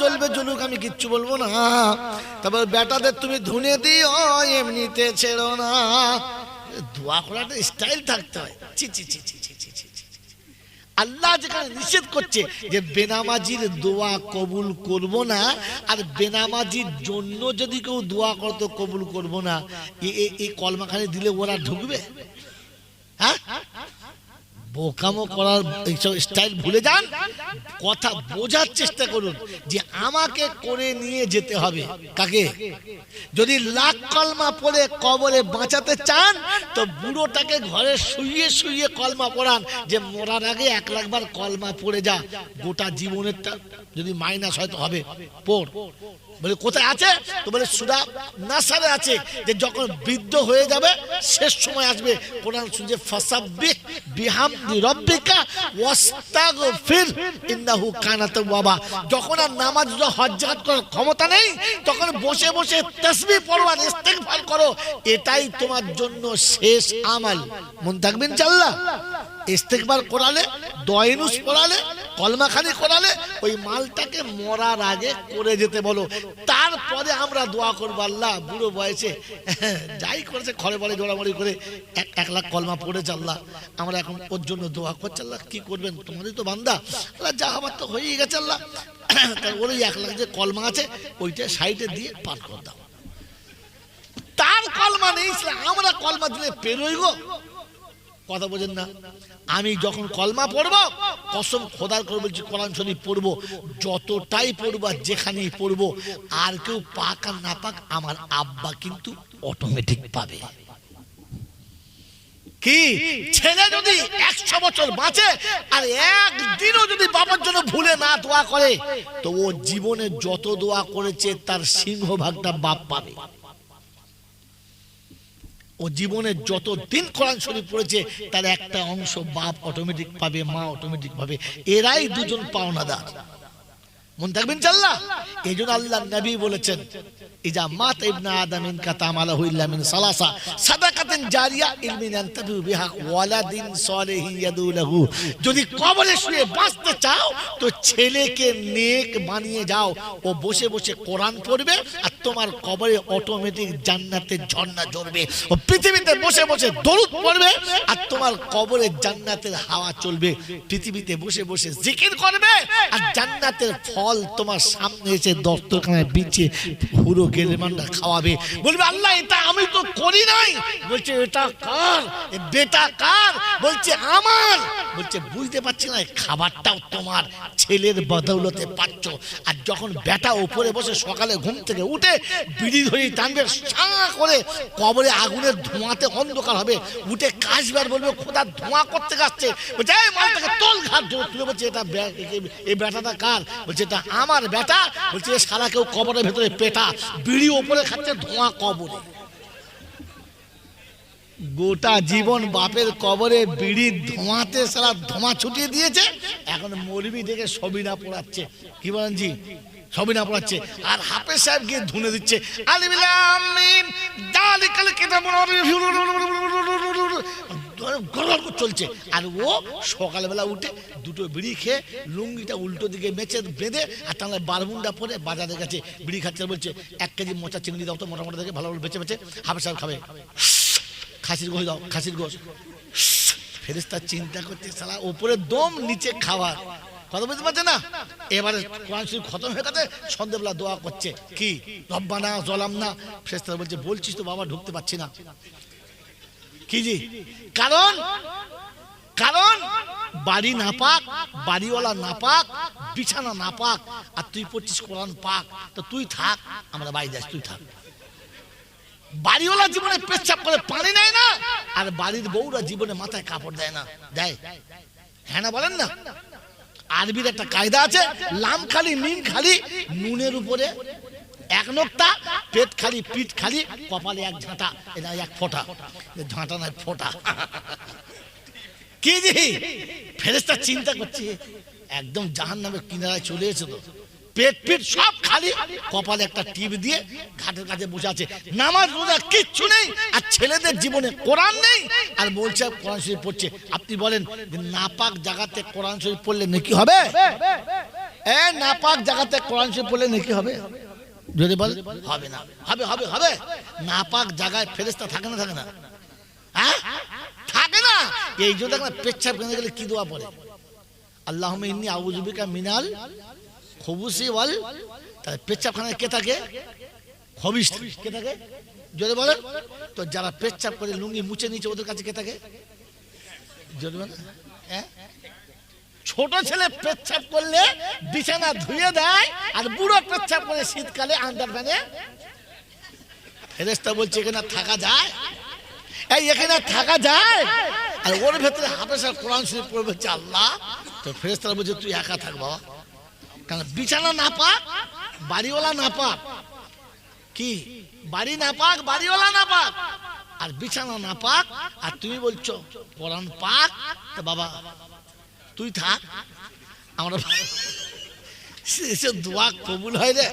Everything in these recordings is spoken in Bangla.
জ্বলবে জ্বলুক, আমি কিচ্ছু বলব না। তারপর বেটাদের তুমি ধুনে দিও, এমনিতে ছেড়ো না। দোয়া করাটা স্টাইল থাকতে হয়। চি চি চি চি চি চি আল্লাহ যেখানে নিষেধ করছে যে বেনামাজির দোয়া কবুল করব না, আর বেনামাজির জন্য যদি কেউ দোয়া করতো কবুল করব না এই কলমাখানে দিলে ওরা ঢুকবে? হ্যাঁ? বোকামো করার এইসব স্টাইল ভুলে যান? কথা বোঝার চেষ্টা করুন যে আমাকে করে নিয়ে যেতে হবে। কাকে? যদি লাখ কলমা পড়ে কবরে বাঁচাতে চান, তো বুড়োটাকে ঘরে শুয়ে শুইয়ে কলমা পড়ান যে মরার আগে এক লাখবার কলমা পড়ে যা। গোটা জীবনেরটা যদি মাইনাস হয়তো হবে। পড়। বলে, কোথায় আছে? তো বলে, সুরা নাসারে আছে, যে যখন বৃদ্ধ হয়ে যাবে, শেষ সময় আসবে। কোরআন শুনছে, ফাসাব্বিহ বিহামদি রব্বিকা ওয়াস্তাগফির, ইন্নাহু কানা তাওয়াবা। যখন আর নামাজ রোজা হজ জাকাত করার ক্ষমতা নেই, তখন বসে বসে তাসবিহ পড়ো আর ইস্তেগফার করো। এটাই তোমার জন্য শেষ আমল। মন থাকবেন ইনশাআল্লাহ? ইস্তেগফার করালে, দয়নুস পড়ালে কলমাখানি করালে, ওই মালটাকে মরার আগে করে যেতে বলো। তারপরে আমরা দোয়া করব, আল্লাহ, বুড়ো বয়সে, যাই করেছে, ঘরে বলে জোড়ামড়ি করে এক এক লাখ কলমা পড়েছে আল্লাহ। আমরা এখন ওর জন্য দোয়া করছি, আল্লাহ, কি করবেন? তোমারই তো বান্দা। আল্লাহ, যা হবার তো হয়েই গেছে আল্লাহ। তাই ওর ওই এক লাখ যে কলমা আছে, ওইটা সাইডে দিয়ে পার করে দাও। তার কলমা নেই আমরা কলমা দিলে পেরোই গো। কথা বোঝেন না। আমি যখন কলমা পড়ব, কসম খোদার করে বলছি, কোরআন শরীফ পড়ব, যতটাই পড়ব আর যেখানেই পড়ব, আর কেউ পাক আর না পাক, আমার আব্বা কিন্তু অটোমেটিক পাবে। কি? ছেলে যদি একশো বছর বাঁচে আর একদিনও যদি বাবার জন্য ভুলে না দোয়া করে তো ও জীবনে যত দোয়া করেছে, তার সিংহভাগটা বাপ পাবে। ও জীবনে যত দিন কোরআন শরীফ পড়েছে, তার একটা অংশ বাপ অটোমেটিক পাবে, মা অটোমেটিক পাবে। এরাই দুজন পাওনাদার। মন থাকবেন চাল্লা এই জন্য আল্লাহ নবী বলেছেন যদি কবরে শুয়ে বাঁচতে চাও, তো ছেলেকে নেক বানিয়ে যাও। ও বসে বসে কোরআন পড়বে আর তোমার কবরে অটোমেটিক জান্নাতের ঝর্ণা ঝরবে। ও পৃথিবীতে বসে বসে দরুদ পড়বে আর তোমার কবরে জান্নাতের হাওয়া চলবে। পৃথিবীতে বসে বসে জিকির করবে আর জান্নাতের ফল তোমার সামনে এসে দস্তরখানায় বিছিয়ে পুরো গেলেমানটা খাওয়াবে। বলবে, আল্লাহ, এটা আমি তো করি নাই। বলছে, এটা কার? বেটা কার? বলছে, আমার। বলছে, বুঝতে পারছি না খাবারটাও তোমার ছেলের বদৌলতে পাচ্ছ। আর যখন বেটা ওপরে বসে সকালে ঘুম থেকে উঠে, বিড়ি ধরে টানবে সাঁ করে কবরে আগুনের ধোঁয়াতে অন্ধকার হবে। উঠে কাশবার বলবে, খোদা, ধোঁয়া করতে যাচ্ছে বলছে, এই মালটাকে তোল ঘাট তুলে বলছে, এটা এই বেটাটা কার? বলছে, এটা আমার বেটা বলছে সারা কেউ কবরের ভেতরে পেটা। বিড়ি ওপরে খাচ্ছে, ধোঁয়া কবরে। গোটা জীবন বাপের কবরে বিড়ির ধোঁয়াতে সারা ধোঁয়া ছুটিয়ে দিয়েছে, এখন মৌলবি দেখে সবিনা পড়াচ্ছে। কি বলেন জি? সবিনা পড়াচ্ছে, আর হাফেজ সাহেব গিয়ে ধুনে দিচ্ছে। দালিকাল গড়গড় চলছে। আর ও সকালবেলা উঠে দুটো বিড়ি খেয়ে লুঙ্গিটা উল্টো দিকে মেচে বেঁধে আর তাহলে বারমুন্ডা পরে বাজারের কাছে বিড়ি খাচ্ছে বলছে, এক কেজি মোচা চিংড়ি দাও তো মোটা মোটা দেখে ভালো ভালো বেঁচে হাফেজ সাহেব খাবে। খাসির গোশ দাও, খাসির গোশ। ফেরেস্তা চিন্তা করছে সালা ওপরে দম, নিচে খাবার। কথা বুঝতে পারছে না? এবারে কোরআন শরীফ খতম হয়ে গেছে, সন্ধ্যেবেলা দোয়া করছে। কি? রব্বানা জলাম না ফেরেস্তা বলছে, বলছিস তো বাবা, ঢুকতে পারছি না। কি জি? কারণ কারণ, বাড়ি না পাক বাড়িওয়ালা না পাক বিছানা না পাক আর তুই পড়ছিস কোরআন পাক, তো তুই থাক, আমরা বাড়ি যাস তুই থাক। বাড়িওয়ালা জীবনে পেচ্ছাপ করে পানি নেয় না, আর বাড়ির বউরা জীবনে মাথায় কাপড় দেয় না। দেয়। হ্যাঁ না বলেন না? আরবির একটা কায়দা আছে লাম খালি মিম খালি নুনের উপরে এক নোকতা, পেট খালি, পিঠ খালি, কপালে এক ঝাঁটা, এটা এক ফোঁটা। ঝাঁটা নয়, ফোঁটা। কি জি? ফেরেস্তা চিন্তা করছে, একদম জাহান নামে কিনারায় চলে এসে তো। পেট পিট সব খালি, কপালে একটা টিপ দিয়ে ঘাটের কাছে বসে আছে। নামাজ, রোজা কিচ্ছু নেই, আর ছেলেদের জীবনে কোরআন নেই, আর বলছে, কোরআন শরীফ পড়ছে। আপনি বলেন নাপাক জায়গাতে কোরআন শরীফ পড়লে নাকি হবে? এ, নাপাক জায়গাতে কোরআন শরীফ পড়লে নাকি হবে? যদি বল হবে না। হবে হবে হবে। না পাক জায়গায় ফেরেস্তা থাকে না থাকে না। হ্যাঁ? থাকে না। এই জন্য দেখো না পেচ্ছাপ কেন গেলে কি দোয়া পড়ে? আল্লাহ ইন্নি আউজুবিকা মিনাল খবুসি ওয়াল তাহলে পেচ্ছাপখানায় কে থাকে? খবিস কে থাকে? যদি বলেন তো যারা পেচ্ছাপ করে লুঙ্গি মুছে নিচে ওদের কাছে কে থাকে? যদি বলেন হ্যাঁ? ছোট ছেলে পেচ্ছাপ করলে বিছানা ধুয়ে দেয় আর বুড়ো পেচ্ছাপ করে শীতকালে আন্ডার প্যানে ফেরেস্তা বলছে, এখানে থাকা যায়? এই, এখানে থাকা যায়? আর ওর ভেতরে হাফেসার কোরআন শরীফ পড়বে হচ্ছে আল্লাহ। তো ফেরেস্তারা বলছে, তুই একা থাক বাবা। কারণ বিছানা না পাক, বাড়িওয়ালা না পাক। কি? বাড়ি না পাক, বাড়িওয়ালা না পাক। আর বিছানা না পাক, আর তুমি বলছো, কোরআন পাক? তো বাবা তুই থাক। আমরা সে দোয়া কবুল হয় রে।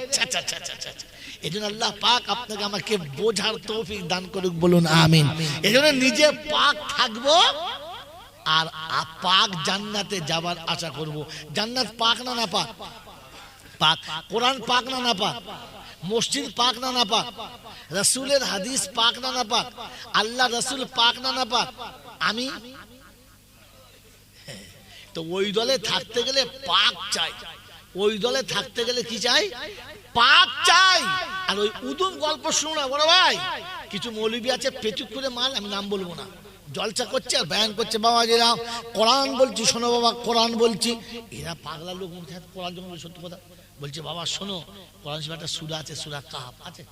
এই জন্য আল্লাহ পাক আপনাকে আমাকে বোঝার তৌফিক দান করুক বলুন, আমিন। এই জন্য নিজে পাক থাকব আর পাক জান্নাতে যাবার আশা করব। জান্নাত পাক না না পাক? পাক। কোরআন পাক না না পাক? মসজিদ পাক না না পাক? রসুলের হাদিস পাক না না পাক? আল্লাহ রসুল পাক না না পাক? আমি তো ওই দলে থাকতে গেলে পাক চাই। ওই দলে থাকতে গেলে কি চাই? পাক চাই। আর ওই উদুম গল্প শুনো না বড় ভাই। কিছু মৌলবি আছে পেচুক করে মাল আমি নাম বলব না। জলসা করছে আর ব্যায়াম করছে বাবা যেরা কোরআন বলছি শোনো বাবা কোরআন বলছি। এরা পাগলা লোক কোরআন যখন সত্য কথা বলছে বাবা শোনো কোরআন শরীফে একটা সুরা আছে সুরা কাহাব আছে?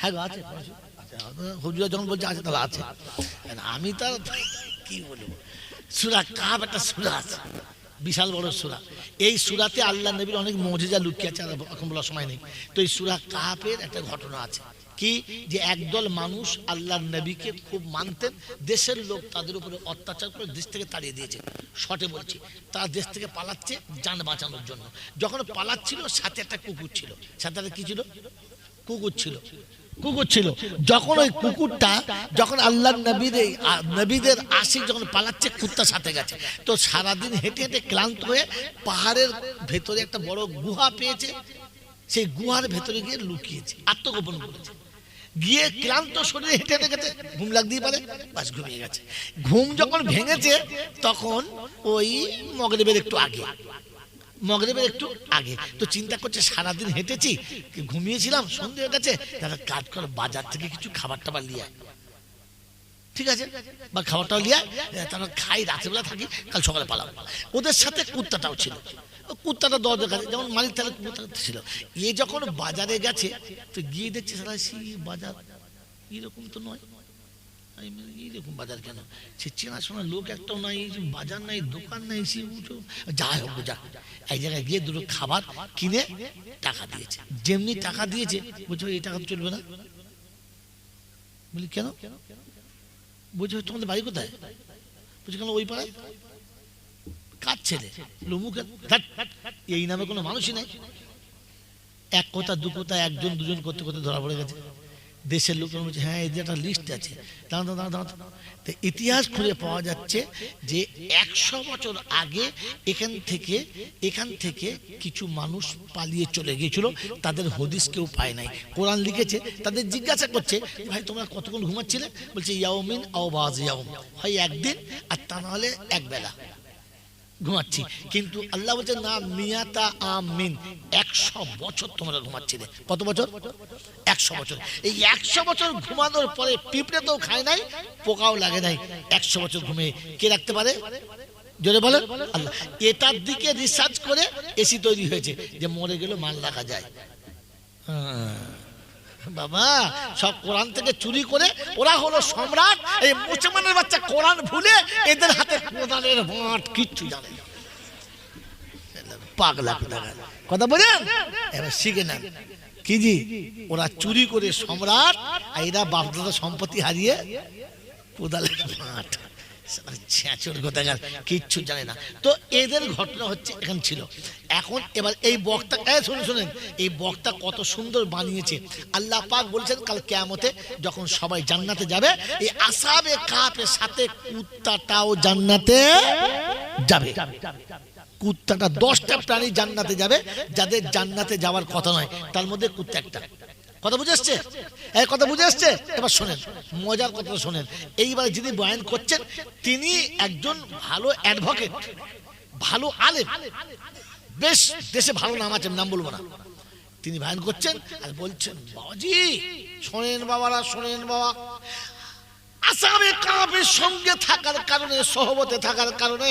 হ্যাঁ গো, আছে কোরআন আছে। হুজুরা যখন বলছে আছে তাহলে আছে। আমি তার কি বলব? সুরা কাহাব একটা সুরা আছে। বিশাল বড় সুরা। এই সুরাতে আল্লাহ নবীর অনেক মজেজা লুকিয়ে আছে এখন বলার সময় নেই। তো এই সুরা কাহাবের একটা ঘটনা আছে। কি? যে একদল মানুষ আল্লাহর নবীকে খুব মানতেন, দেশের লোক তাদের উপরে অত্যাচার করে দেশ থেকে তাড়িয়ে দিয়েছে। শটে বলছি, তারা দেশ থেকে পালাচ্ছে যান বাঁচানোর জন্য। যখন পালাচ্ছিল, সাথে একটা কুকুর ছিল। সাথে একটা কি ছিল? কুকুর ছিল। কুকুর ছিল। যখন ওই কুকুরটা, যখন আল্লাহ নবীদের নবীদের আশিক যখন পালাচ্ছে, কুত্তার সাথে গেছে। তো সারাদিন হেঁটে হেঁটে ক্লান্ত হয়ে পাহাড়ের ভেতরে একটা বড় গুহা পেয়েছে। সেই গুহার ভেতরে গিয়ে লুকিয়েছে, আত্মগোপন করেছে। গিয়ে ক্লান্ত শরীরে হেঁটে হেঁটে গেছে, ঘুম লাগতেই পারে, বাস ঘুমিয়ে গেছে। ঘুম যখন ভেঙেছে, তখন ওই মগরেবের একটু আগে মগরেবের একটু আগে। তো চিন্তা করছে, সারাদিন হেঁটেছি ঘুমিয়েছিলাম, সন্ধে হয়ে গেছে তারা কাজ কর বাজার থেকে কিছু খাবার টাবার নিয়ে। ঠিক আছে? বা খাবারটাও নিয়ে তারা খাই, রাত্রেবেলা থাকি, কাল সকালে পালাবো ওদের সাথে কুত্তাটাও ছিল। কুত্তাটা দরজা কাছে, যেমন মালিক তাহলে কুত্তা ছিল। এ যখন বাজারে গেছে, তো গিয়ে দেখছে সারা সেই বাজার, এরকম তো নয়। এইরকম বাজার কেন? সে চেনাশোনা লোক একটাও নাই, এই যে বাজার নাই, দোকান নাই, সে উঠো। যাই হোক যা এক জায়গায় গিয়ে দুটো খাবার কিনে টাকা দিয়েছে। যেমনি টাকা দিয়েছে, বলছে, এই টাকা চলবে না। বলি, কেন? বলছে, তোমাদের বাড়ি কোথায়? বলছে, কেন, ওই পাড়ায়? কার ছেলে? লুমুকে এই নামে কোনো মানুষই নাই। এক কথা, দু কথা, একজন, দুজন করতে করতে ধরা পড়ে গেছে। দেশের লোক বলছে হ্যাঁ যে একটা লিস্ট আছে। দাঁড়ান দাঁড়ান দাঁড়ান তো ইতিহাস খুঁজে পাওয়া যাচ্ছে যে একশো বছর আগে এখান থেকে এখান থেকে কিছু মানুষ পালিয়ে চলে গিয়েছিল। তাদের হদিস কেউ পায় নাই। কোরআন লিখেছে, তাদের জিজ্ঞাসা করছে, ভাই, তোমরা কতক্ষণ ঘুমাচ্ছিলে? বলছে ইয়াউমিন আওবাজ ইয়াউম হয় একদিন, আর তা নাহলে এক বেলা ঘুমাচ্ছি। কিন্তু আল্লাহ বলছে, না, মিয়াতা আমিন। একশো বছর তোমরা ঘুমাচ্ছিলে কত বছর? একশো বছর। এই একশো বছর ঘুমানোর পরে পিঁপড়ে তো খায় নাই, পোকাও লাগে নাই। একশো বছর ঘুমে কে রাখতে পারে? জোরে বলেন আল্লাহ। এটার দিকে রিসার্চ করে এসি তৈরি হয়েছে যে মরে গেলে মাল রাখা যায়। হ্যাঁ। বাবা, সব কোরআন থেকে চুরি করে ওরা হলো সম্রাট। এই মুসলমানের বাচ্চা কোরআন ভুলে এদের হাতে কোরআনের মাঠ, কিচ্ছু জানে না। পাগলা। কথা বলেন? এবার শিখে নেন। কি জি? ওরা চুরি করে সম্রাট আর এরা বাপদাদা সম্পত্তি হারিয়ে কোদালের মাঠ। কিচ্ছু জানে না। তো এদের ঘটনা হচ্ছে এখানে ছিল। এখন এবার এই বক্তা, এ, শুনুন, শুনেন। এই বক্তা কত সুন্দর বানিয়েছে। আল্লাহ পাক বলছেন, কাল কেয়ামতে যখন সবাই জান্নাতে যাবে, এই আসাবে কাপের সাথে কুত্তাটাও জান্নাতে যাবে। কুত্তাটা দশটা প্রাণী জান্নাতে যাবে, যাদের জান্নাতে যাওয়ার কথা নয়, তার মধ্যে কুত্তা একটা। কথা বুঝে আসছে এই কথা বুঝে আসছে এবার শোনেন, মজার কথা শোনেন। এইবার যিনি বয়ান করছেন, তিনি একজন ভালো অ্যাডভোকেট ভালো আলেম। বেশ, দেশে ভালো নাম আছে নাম বলব না। তিনি বয়ান করছেন আর বলছেন, বাবাজি, শোনেন বাবারা, শোনেন বাবা। আসামে কাপের সঙ্গে থাকার কারণে, সহবতে থাকার কারণে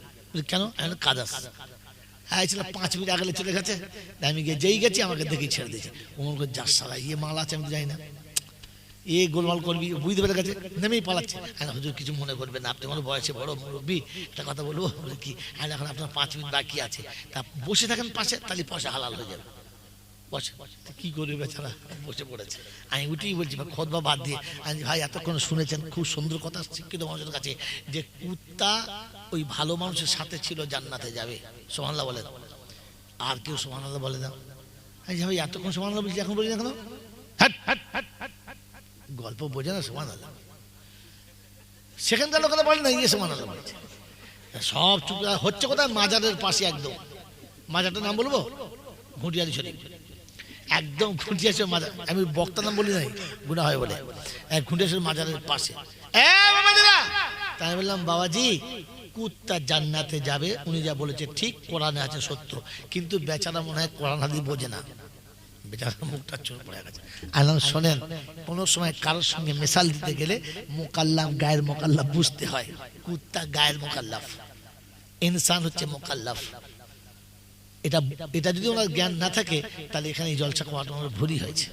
কেন? কাজ আছে হ্যাঁ ছিল পাঁচ মিনিট আগে চলে গেছে। আমি গিয়ে যেই গেছি, আমাকে দেখে ছেড়ে দিয়েছে। ওমন করে যার সারা ইয়ে মাল আছে, আমি যাই না। এ গোলমাল করবি, বুঝতে পেরে গেছে, নেমেই পালাচ্ছে। হ্যাঁ হুজুর, কিছু মনে করবে না, আপনি আমার বয়সে বড় মুরব্বী, একটা কথা বলব? বলে, কি? হ্যাঁ এখন আপনার পাঁচ মিনিট বাকি আছে। তা বসে থাকেন পাশে, তাহলে পয়সা হালাল হয়ে যাবে। বসে কি করবে বেচারা? বসে পড়েছে। আমি উঠেই বলছি, ভাই, খোদবা বাদ দিয়ে। আমি ভাই, এতক্ষণ শুনেছেন, খুব সুন্দর কথা শিক্ষিত মানুষের কাছে যে কুত্তা ওই ভালো মানুষের সাথে ছিল, জান্নাতে যাবে। সোহানলা বলে দাও আর কেউ সোহানলা বলে দাও আমি ভাই, এতক্ষণ সোহানলা বলছি, এখন বলি না কেন। গল্প বোঝে না সোহানলা সেখানকার লোকেরা বলে না ইয়ে সোহানলা বলছে সব চুপ, হচ্ছে কোথায়? মাজারের পাশে একদম। মাজারটার নাম বলব? ঘুটিয়ারি শরীফ। একদম খুঁটিয়াশের মাজার, আমি বক্তা নাম বলি নাই গুণা হয় বলে। এক খুঁটিয়াশের মাজারের পাশে। তাই বললাম, বাবাজি, কুত্তা জান্নাতে যাবে, উনি যা বলেছে ঠিক, কোরআনে আছে সত্য। কিন্তু বেচারা মনে হয় কোরআন হাদি বোঝে না। বেচারা মুখটা চোর পড়ে গেছে। আলাম শোনেন, কোনো সময় কারোর সঙ্গে মেশাল দিতে গেলে মোকাল্লাম, গায়ের মোকাল্লাফ বুঝতে হয়। কুত্তা গায়ের মোকাল্লাফ। ইনসান হচ্ছে মোকাল্লাফ। এটা এটা যদি ওনার জ্ঞান না থাকে, তাহলে এখানে এই জলসা খাওয়াটা ওনার ভুলই হয়েছে।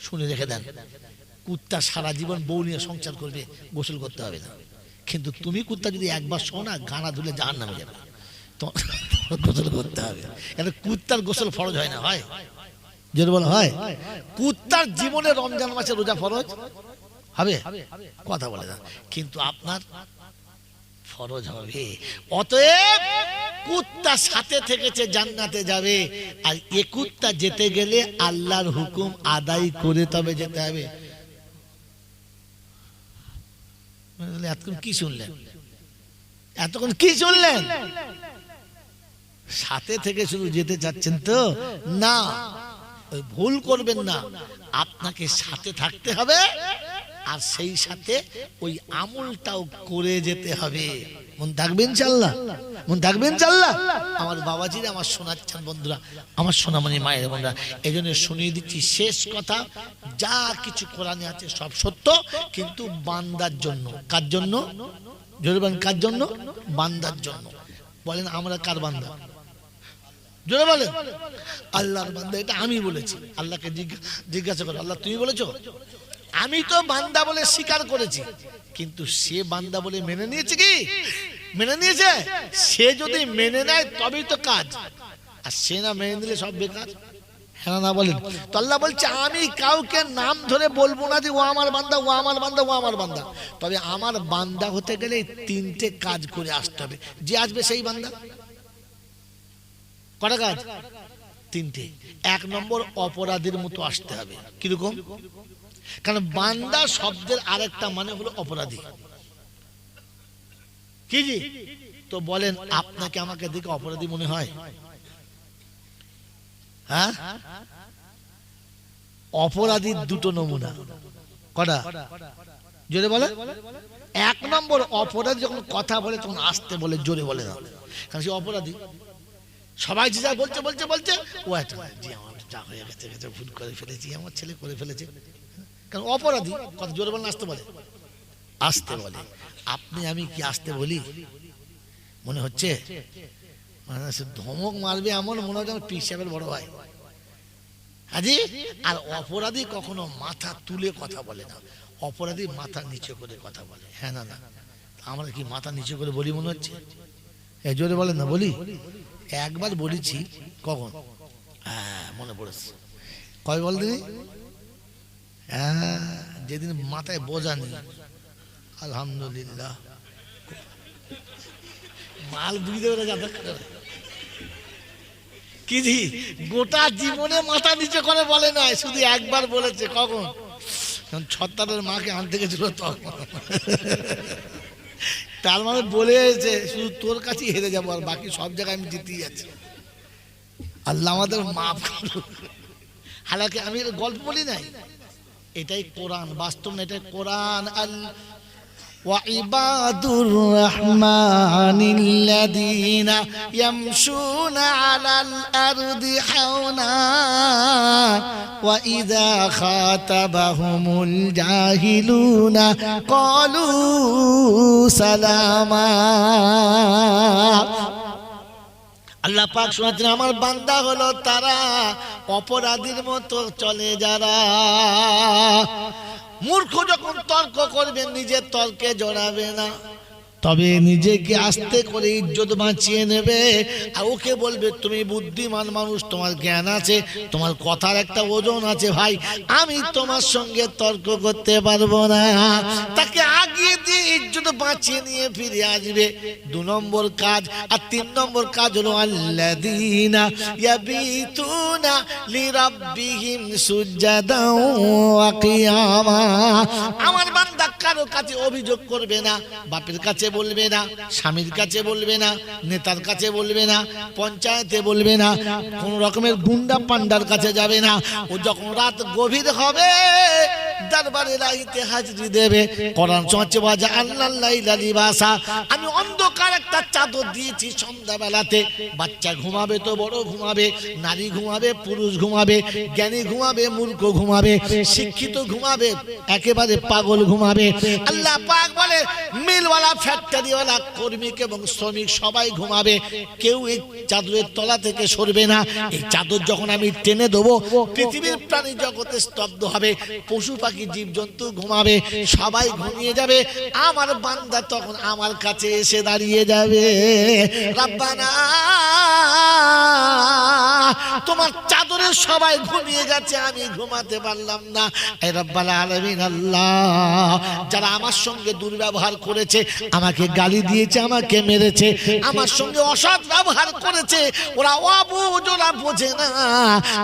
শুনে রেখে দেন। কুত্তা সারা জীবন বউ নিয়ে সংসার করবে, গোসল করতে হবে না। কিন্তু তুমি কুত্তা যদি একবার শো না, গানা ধুলে জাহান নামে যাবে। গোসল করতে হবে। কেন কুত্তার গোসল ফরজ হয় না? হয়। যদি বলা, হয়। কুত্তার জীবনে রমজান মাসে রোজা ফরজ? হবে। কথা বলে না। কিন্তু আপনার ফরজ হবে অতএব কুত্তা সাথে থেকেছে, জান্নাতে যাবে। আর এ কুত্তা যেতে গেলে আল্লাহর হুকুম আদায় করে তবে যেতে হবে। এতক্ষণ কি শুনলেন? এতক্ষণ কি শুনলেন? সাথে থেকে শুধু যেতে চাচ্ছেন তো? না ভুল করবেন না। আপনাকে সাথে থাকতে হবে। আর সেই সাথে ওই আমলটাও করে যেতে হবে। মন থাকবেন চাল্লা মন থাকবেন চাল্লা আমার বাবাজির আমার শোনাচ্ছেন বন্ধুরা। আমার সোনামণি মায়ের বোনরা। এই জন্য শুনিয়ে দিচ্ছি শেষ কথা। যা কিছু কোরআনে আছে সব সত্য। কিন্তু বান্দার জন্য, কার জন্য? জোরে বলেন, কার জন্য? বান্দার জন্য। বলেন, আমরা কার বান্দা? জোরে বলেন। আল্লাহর বান্দা, এটা আমি বলেছি। আল্লাহকে জিজ্ঞা- জিজ্ঞাসা করো। আল্লাহ, তুমি বলেছ? আমি তো বান্দা বলে স্বীকার করেছি। কিন্তু সে বান্দা বলে মেনে নিয়েছে কি? মেনে নিয়েছে? সে যদি মেনে নেয়, তবেই তো কাজ। আর সে না মেনে নিলে সব বেকার। হ্যাঁ না বলেন? তো বলছে, আমি কাউকে নাম ধরে বলব না যে ও আমার বান্দা, ও আমার বান্দা, ও আমার বান্দা। তবে আমার বান্দা হতে গেলে তিনটে কাজ করে আসতে হবে। যে আসবে সেই বান্দা। কটা কাজ? তিনটে। এক নম্বর, অপরাধীর মতো আসতে হবে। কীরকম? কারণ বান্দা শব্দের আরেকটা মানে হলো অপরাধী। কি জি? তো বলেন, আপনাকে আমাকে দেখে অপরাধী মনে হয়? হ্যাঁ? অপরাধীর দুটো নমুনা। কটা? জোরে বলে? এক নম্বর, অপরাধী যখন কথা বলে, তখন আসতে বলে, জোরে বলে না। কারণ সে অপরাধী। সবাই যে যা বলছে বলছে বলছে, ও একটা, জি, আমার যা হয়ে গেছে ভুল করে ফেলেছি, আমার ছেলে করে ফেলেছে। কারণ অপরাধী কত জোরে বলে আসতে বলে। আসতে বলে। আপনি, আমি কি আসতে বলি? মনে হচ্ছে? মানে ধমক মারবে এমন, মনে আমার পিস বড় ভাই। হাজি, আর অপরাধী কখনো মাথা তুলে কথা বলে না। অপরাধী মাথা নিচে করে কথা বলে। হ্যাঁ না না। আমরা কি মাথা নিচে করে বলি, মনে হচ্ছে? জোরে বলেন না, বলি। একবার বলেছি, কখন? হ্যাঁ মনে পড়েছে। কয় বল দিদি হ্যাঁ যেদিন মাথায় বোঝা নেই। আলহামদুলিল্লাহ। মাল বুঝতে পেরে যাতে কি গোটা জীবনে মাথা নিচে করে বলে নাই, শুধু একবার বলেছে, কখন? ছত্তারের মাকে আনতে গেছিল তখন। তার মানে বলে এসেছে, শুধু তোর কাছেই হেরে যাব, আর বাকি সব জায়গায় আমি জিতেই যাচ্ছি। আল্লাহ আমাদের মাফ করুক। হালাকে আমি গল্প বলি নাই? এটাই কোরআন বাস্তব না এটাই কোরআন আল وعباد الرحمن الذين يمشون على الأرض حونا وإذا خاطبهم الجاهلون قالوا سلاما আল্লাহ পাক শোনাচ্ছেন আমার বান্দা হলো তারা অপরাধীর মতো চলে যারা। মূর্খ যখন তর্ক করবে, নিজের তর্কে জড়াবে না। তবে নিজেকে আস্তে করে ইজ্জত বাঁচিয়ে নেবে। আর ওকে বলবে, তুমি বুদ্ধিমান মানুষ, তোমার জ্ঞান আছে, তোমার কথার একটা ওজন আছে ভাই। আমি তোমার সঙ্গে তর্ক করতে পারব না। তাকে আগিয়ে দিয়ে ইজ্জত বাঁচিয়ে নিয়ে ফিরে আসবে। দু নম্বর কাজ আর তিন নম্বর কাজ হলো, আল্লাযীনা ইয়াবিতুনা লিরাব্বিহিম সুজদাও ওয়া কিয়ামা। আমার বান্দা কারও কাছে অভিযোগ করবে না, বাপের কাছে বলবে না, স্বামীর কাছে বলবে না, নেতার কাছে বলবে না, পঞ্চায়েতে বলবে না, কোন রকমের গুন্ডা পান্ডার কাছে যাবে না। ও যখন রাত গভীর হবে দরবারে রাইতে হাজরি দেবে। কোরআন চোঁচে বাজা আল্লাহ লাইলালি বাসা আমি অন্ধকার একটা চাদর দিয়েছি সন্ধ্যাবেলাতে। বাচ্চা ঘুমাবে তো, বড় ঘুমাবে, নারী ঘুমাবে, পুরুষ ঘুমাবে, জ্ঞানী ঘুমাবে, মূর্খ ঘুমাবে, শিক্ষিত ঘুমাবে, একেবারে পাগল ঘুমাবে। আল্লাহ পাক বলে, মিলওয়ালা, ফ্যাক্টরিওয়ালা, কর্মিক এবং শ্রমিক সবাই ঘুমাবে। কেউ এই চাদরের তলা থেকে সরবে না। এই চাদর যখন আমি টেনে দেবো, পৃথিবীর প্রাণী জগতে স্তব্ধ হবে, পশু পাখি জীবজন্তু ঘুমাবে সবাই ঘুমিয়ে যাবে। আমার বান্দা তখন আমার কাছে এসে দাঁড়িয়ে যাবে। রাব্বানা তোমার চাদরে সবাই ঘুমিয়ে গেছে, আমি ঘুমাতে পারলাম না। এ রব্বাল আলামিন আল্লাহ, যারা আমার সঙ্গে দুর্ব্যবহার করেছে, আমাকে গালি দিয়েছে, আমাকে মেরেছে, আমার সঙ্গে অসৎ ব্যবহার করেছে, ওরা অবুজ, ওরা বোঝে না।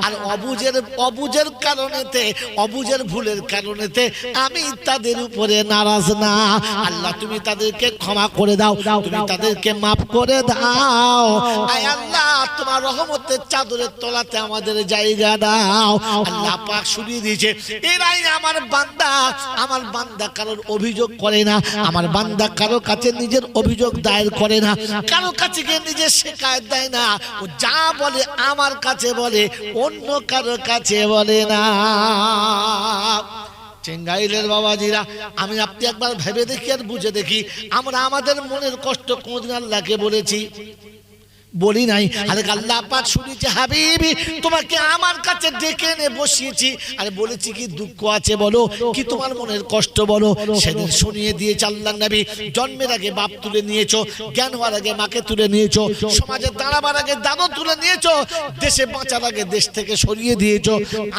আর অবুজের অবুজের কারণেতে, অবুজের ভুলের কারণেতে আমি তাদের উপরে নারাজ না। আল্লাহ, তুমি তাদেরকে ক্ষমা করে দাও, তুমি তাদেরকে মাফ করে দাও। আয় আল্লাহ, তোমার রহমতের চাদরের তলাতে আমাদের জায়গা দাও। আল্লাহ পাক শুনিয়ে দিয়েছে, এরাই আমার বান্দা। আমার বান্দা কারোর অভিযোগ করে না। আমার বান্দা কারও কাছে নিজের অভিযোগ দায়ের করে না। কারও কাছে গিয়ে নিজের শেখায়ত দেয় না। ও যা বলে আমার কাছে বলে, অন্য কারও কাছে বলে না। চেঙ্গাইলের বাবাজিরা, আমি আপনি একবার ভেবে দেখি আর বুঝে দেখি। আমরা আমাদের মনের কষ্ট কোনদিন আল্লাহকে বলেছি? বলি নাই। আরে আল্লাহ পাক শুনেছে হাবিবি তোমাকে আমার কাছে ডেকে এনে বসিয়েছি। আর বলেছি কি দুঃখ আছে বলো? কি তোমার মনের কষ্ট বলো? সেদিন শুনিয়ে দিয়েছে আল্লাহ নবী জন্মের আগে বাপ তুলে নিয়েছো জ্ঞান হওয়ার আগে মাকে তুলে নিয়েছো সমাজে দাঁড়াবার আগে দাদু তুলে নিয়েছো দেশে বাঁচার আগে দেশ থেকে সরিয়ে দিয়েছ।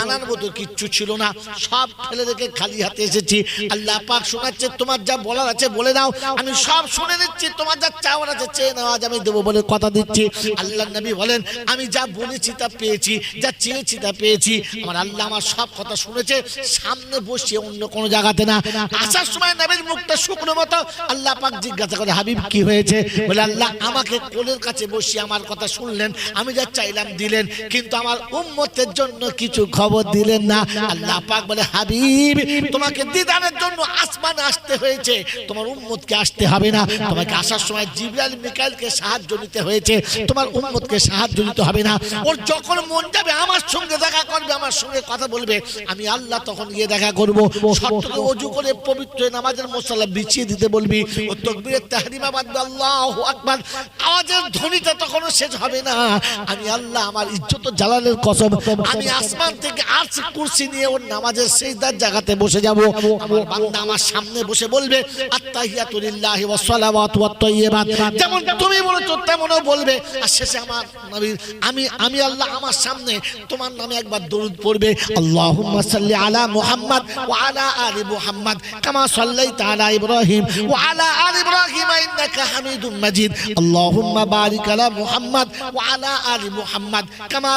আনার মতো কিচ্ছু ছিল না। সব ফেলে রেখে খালি হাতে এসেছি। আল্লাহ পাক শোনাচ্ছে তোমার যা বলার আছে বলে নাও আমি সব শুনে নিচ্ছি তোমার যা চাওয়ার আছে চেয়ে নাও আজ আমি দেবো বলে কথা দিচ্ছি। আল্লাহ নবী বলেন, আমি যা বলেছি তা পেয়েছি, যা চেয়েছি তা পেয়েছি। আমার আল্লাহ আমার সব কথা শুনেছে, সামনে বসিয়ে অন্য কোনো জায়গাতে না। আসার সময় নবীর মুখটা শুকনো মতো আল্লাহ পাক জিজ্ঞাসা করে, হাবিব, কি হয়েছে? বলে, আল্লাহ আমাকে কোলের কাছে বসিয়ে আমার কথা শুনলেন, আমি যা চাইলাম দিলেন, কিন্তু আমার উম্মতের জন্য কিছু খবর দিলেন না। আল্লাহ পাক বলে, হাবিব, তোমাকে দিদারের জন্য আসমানে আসতে হয়েছে, তোমার উম্মতকে আসতে হবে না। তোমাকে আসার সময় জিবরাইল, মিকাইলকে সাহায্য নিতে হয়েছে তোমার উম্মতকে সাহায্য নিতে হবে না। ওর যখন মন যাবে, আমার সঙ্গে দেখা করবে, আমার সঙ্গে কথা বলবে। আমি আল্লাহ তখন গিয়ে দেখা করব। অজু করে পবিত্র নামাজের মশলা বিছিয়ে দিতে বলবি। ও তকবীরের বাদবে, আল্লাহু আকবার। শেষ হবে না। আমি আল্লাহ আমার ইজ্জত জালালের কসম, আমি আসমান থেকে আরশ কুরসি নিয়ে ওর নামাজের জায়গাতে বসে যাব। বান্দা আমার সামনে বসে বলবে, আত্তাহিয়াতু লিল্লাহি ওয়াস ওয়াত তাইয়্যিবাত। যেমন তুমি বলেছ, তেমনও বলবে। আর শেষে আমার নবীর আমি আমি আল্লাহ আমার সামনে তোমার নামে একবার দরুদ পড়বে। আলা মুহাম্মদ আলা আলি মুহাম্মদ কামা ইব্রাহিম আলা আলি ইব্রাহিম ইন্নাকা হামিদুম মাজিদ। আল্লাহুম্মা বারিক আলা মুহাম্মদ আলা আলি মুহাম্মদ কামা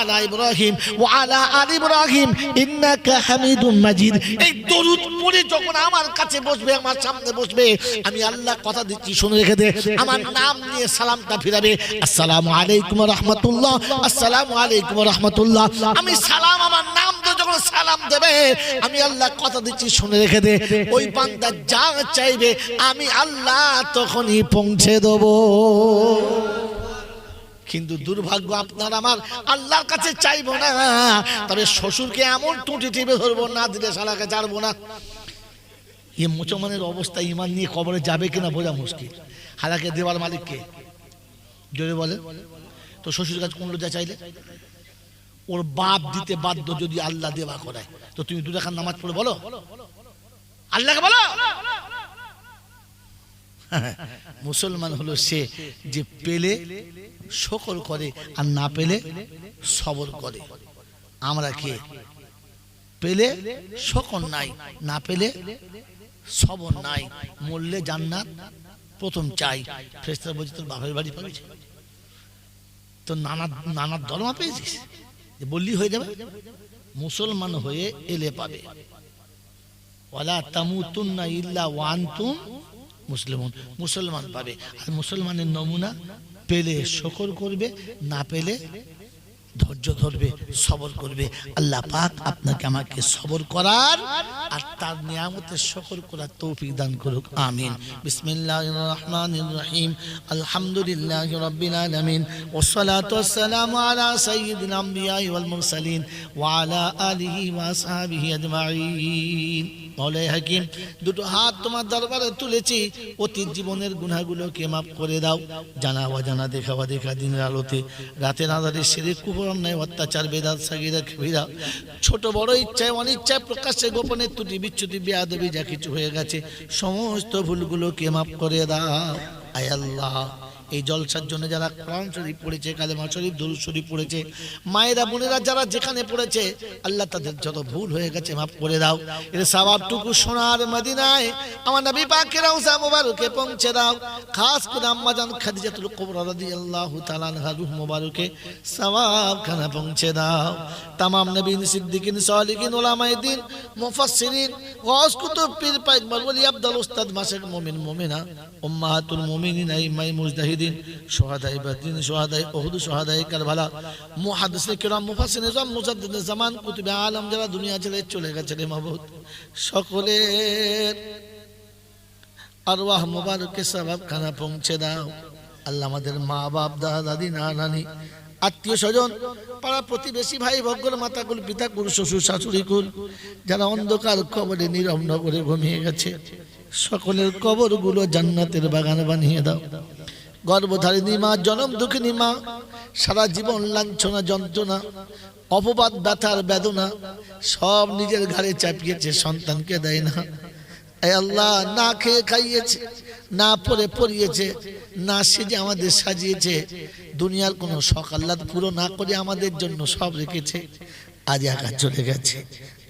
আলা ইব্রাহিম আলা আলি ইব্রাহিম ইন্নাকা হামিদুম মাজিদ। এই দরুদ পড়ে যখন আমার কাছে বসবে, আমার সামনে বসবে, আমি আল্লাহ কথা দিচ্ছি, শুনে রেখে দে। আমার নাম নিয়ে সালামটা ফিরাবে। আসসালামু আলাইকুম রহমতুল্লাহ, আসসালামু আলাইকুম রহমতুল্লাহ। আমি সালাম, আমার নাম দিয়ে যখন সালাম দেবে, আমি আল্লাহ কথা দিচ্ছি, শুনে রেখে দে। ওই বান্দা যা চাইবে, আমি আল্লাহ তখনই পৌঁছে দেবো। কিন্তু দুর্ভাগ্য আপনার আমার আল্লাহর কাছে চাইব না, তবে শ্বশুরকে এমন টুটি টিপে ধরবো, না দিলে শালাকে ছাড়বো না। এ মুসলমানের অবস্থা ইমান নিয়ে কবরে যাবে কিনা বোঝা মুশকিল। হালাকে দেওয়ার মালিককে। জোরে বলে, তো শ্বশুর কাছে কোন লজ্জা চাইলে? ওর বাপ দিতে বাধ্য যদি আল্লাহ দেওয়া করায়, তো তুমি দু রাখার নামাজ পড়ে বলো? আল্লাহকে বলো? মুসলমান হলো সে যে পেলে শকর করে আর না পেলে সবর করে। আমরা কে? পেলে শকর নাই, না পেলে সবর নাই। মরলে জান্নাত প্রথম চাই। ফেরেশতারা বলছে, তোর বাপের বাড়ি পাবি? তো নানা নানা দরমা পেয়েছিস। বললি হয়ে যাবে। মুসলমান হয়ে এলে পাবে। ইল্লা মুসলিমুন। মুসলমান পাবে। আর মুসলমানের নমুনা পেলে শকর করবে, না পেলে ধৈর্য ধরবে, সবর করবে। আল্লাহ পাক আপনাকে আমাকে সবর করার আর তার নিয়ামতের শকর করার তৌফিক দান করুক, আমিন। বিসমিল্লাহির রহমানির রহিম আলহামদুলিল্লাহি রাব্বিল আলামিন। ওয়াসসালাতু ওয়াসসালামু আলা সাইয়্যিদিল আমবিয়াই ওয়াল মুরসালিন। ওয়া আলা আলিহি ওয়া আসহাবিহি আজমাইন। মৌলাই হাকিম, দুটো হাত তোমার দরবারে তুলেছি। অতীত জীবনের গুনাহগুলোকে মাফ করে দাও। জানা অজানা, দেখা বা দেখা দিনের আলোতে। রাতের আধারে সেরে কুহর অত্যাচার, বেদাত সাগিরা খেবিরা ছোট বড় ইচ্ছায়, অনিচ্ছায় প্রকাশ্যে, গোপনে ত্রুটি বিচ্ছুতি বেয়াদবি যা কিছু হয়ে গেছে, সমস্ত ভুলগুলোকে মাফ করে দাও। আয় আল্লাহ। এই জলসার জন্য যারা কোরআন শরীফ পড়েছে, কালেমা শরীফ, দরুদ শরীফ পড়েছে, মায়েরা, বোনেরা যারা যেখানে পড়েছে, আল্লাহ তাদের যত ভুল হয়ে গেছে মাফ করে দাও। এর সওয়াবটুকু সোনার মদিনায় আমার নবী পাকের রওজা মোবারকে পৌঁছে দাও। খাস করে আম্মা জান খাদিজাতুল কুবরা রাদিয়াল্লাহু তাআলা আনহা রূহ মোবারকে সওয়াব খানা পৌঁছে দাও। তামাম নবীন, সিদ্দিকিন, সালিকিন ওলামায়ে দিন, মুফাসসিরিন গাউস কুতুব পীর পাইগম্বর ওলি আব্দুল উস্তাদ মাসেক মুমিন, মুমিনা, উম্মাহাতুল মুমিনিন আইমাই মুজতাহিদিন শুহাদায়ে বাদরিন শুহাদায়ে উহুদ শুহাদায়ে কারবালা মুহাদ্দিসিন কিরাম মুফাসসিরিন জাম মুজাদ্দিদ জামান, কুতুবে আলম যারা দুনিয়া ছেড়ে চলে গেছে রে মাহবুব। সকলের আরওয়াহ মুবারকে সবাব খানা পৌঁছে দাও। আল্লাহ আমাদের মা বাপ দাদা দাদি না নানি আত্মীয় স্বজন, পাড়া প্রতিবেশী, ভাই, ভগ্গর মাতা কুল পিতা কুল শ্বশুর, শাশুড়ি কুল, যারা অন্ধকার কবরে, নীরব নগরে ঘুমিয়ে গেছে, সকলের কবরগুলো জান্নাতের বাগান বানিয়ে দাও। গর্ভধারিণী মা, জনম দুঃখিনী মা, সারা জীবন লাঞ্ছনা, যন্ত্রণা, অপবাদ ব্যথার বেদনা সব নিজের ঘাড়ে চাপিয়েছে, সন্তানকে দেয় না। আল্লাহ না খেয়ে খাইয়েছে, না পরে পরিয়েছে, না সেজে আমাদের সাজিয়েছে। দুনিয়ার কোনো শখ পুরো না করে আমাদের জন্য সব রেখেছে। আজ একা চলে গেছে।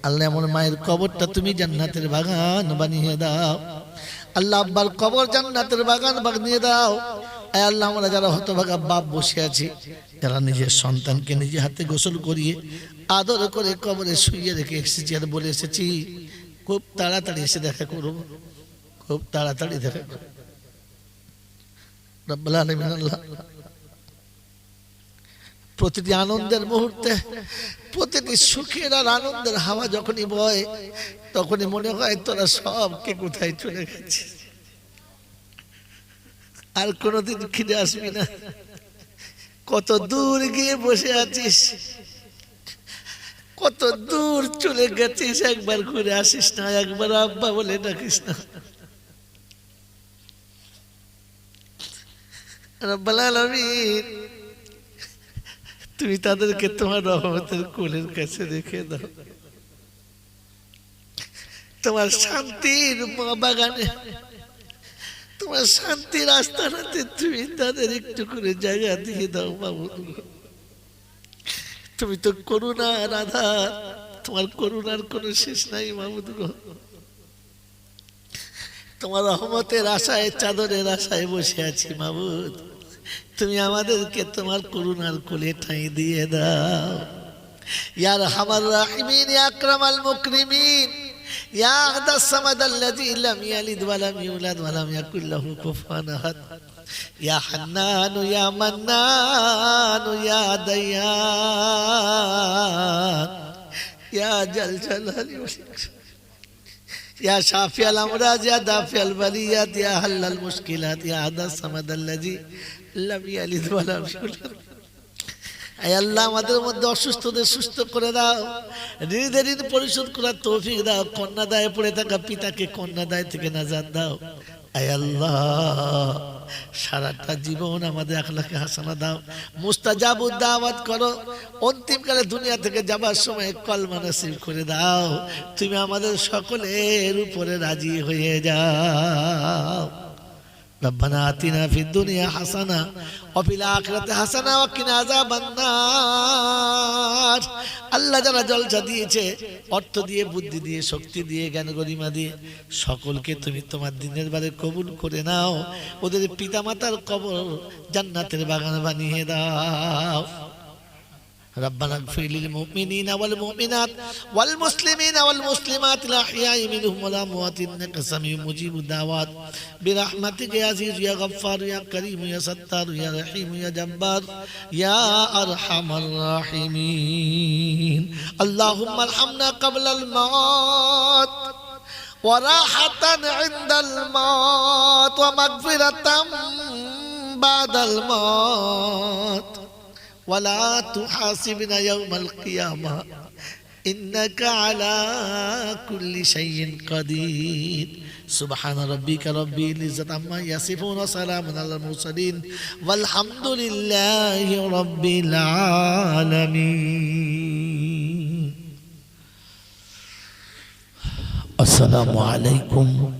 আল্লাহ আমার মায়ের কবরটা তুমি জান্নাতের বাগান বানিয়ে দাও। আল্লাহ আব্বার কবর জান্নাতের বাগান বানিয়ে দাও। আল্লাহ আমরা যারা হতভাগা বাপ বসে আছি, যারা নিজের সন্তানকে নিজে হাতে গোসল করিয়ে আদর করে কবরে শুইয়ে রেখে এসেছি আর বলে এসেছি, খুব তাড়াতাড়ি এসে দেখা করব, খুব তাড়াতাড়ি দেখা করব। প্রতিটি আনন্দের মুহূর্তে, প্রতিটি সুখের আর আনন্দের হাওয়া যখনই বয়, তখনই মনে হয় তোরা সব কে কোথায় চলে গেছে আর কোনোদিন ফিরে আসবি না। কত দূর গিয়ে বসে আছিস? কত দূর চলে গেছিস? একবার ঘুরে আসিস না, একবার আব্বা বলে ডাকিস না। তুমি তাদেরকে তোমার রহমতের কোলের কাছে রেখে দাও। তোমার শান্তির বাগানে তোমার শান্তির আস্তানাতে তুমি তাদের একটু করে জায়গা দিয়ে দাও গো। তুমি তো করুণা, রাধা, তোমার করুণার কোনো শেষ নাই মাবুদ তোমার রহমতের আশায়, চাদরের আশায় বসে আছি মাবুদ তুমি আমাদেরকে তোমার করুণার কোলে ঠাঁই দিয়ে দাও। ইয়ার হামার রাহিমিন আকরামাল মুকরিমিন। يا أغدى الصمد الذي لم يلد ولم يولد ولم يكن له كفوا أحد. يا حنان يا منان يا ديان يا جل جلال يا شافي الأمراض يا دافع البليات يا حل المشكلات يا هذا الصمد الذي لم يلد ولم يولد. আল্লাহ, আমাদের মধ্যে অসুস্থদের সুস্থ করে দাও। ঋণের ঋণ পরিশোধ করার তৌফিক দাও। কন্যা দায়ে পড়ে থাকা পিতাকে কন্যা দায় থেকে নাজাদ দাও। আল্লাহ, সারাটা জীবন আমাদের আখলাকে হাসানা দাও। মুস্তাজাবুদ দাওয়াত করো। অন্তিমকালে দুনিয়া থেকে যাবার সময় কলমা নসিব করে দাও। তুমি আমাদের সকলের উপরে রাজি হয়ে যাও। ربنا آتنا في الدنيا حسنة وفي الآخرة حسنة وقنا عذاب النار আল্লাহ যারা জলসা দিয়েছে অর্থ দিয়ে বুদ্ধি দিয়ে শক্তি দিয়ে জ্ঞান গরিমা দিয়ে সকলকে তুমি তোমার দিনের বারে কবুল করে নাও ওদের পিতামাতার কবর জান্নাতের বাগান বানিয়ে দাও ربنا اغفر للمؤمنين والمؤمنات والمسلمين والمسلمات الأحياء منهم والأموات إنك سميع مجيب الدعوات برحمتك يا عزيز يا غفار يا كريم يا ستار يا رحيم يا جبار يا أرحم الراحمين اللهم ارحمنا قبل الموت وراحة عند الموت ومغفرة بعد الموت ولا تحاسبنا يوم القيامة. إنك على كل شيء قدير. سبحان ربك رب العزة عما يصفون وسلام على المرسلين. والحمد لله رب العالمين. السلام عليكم.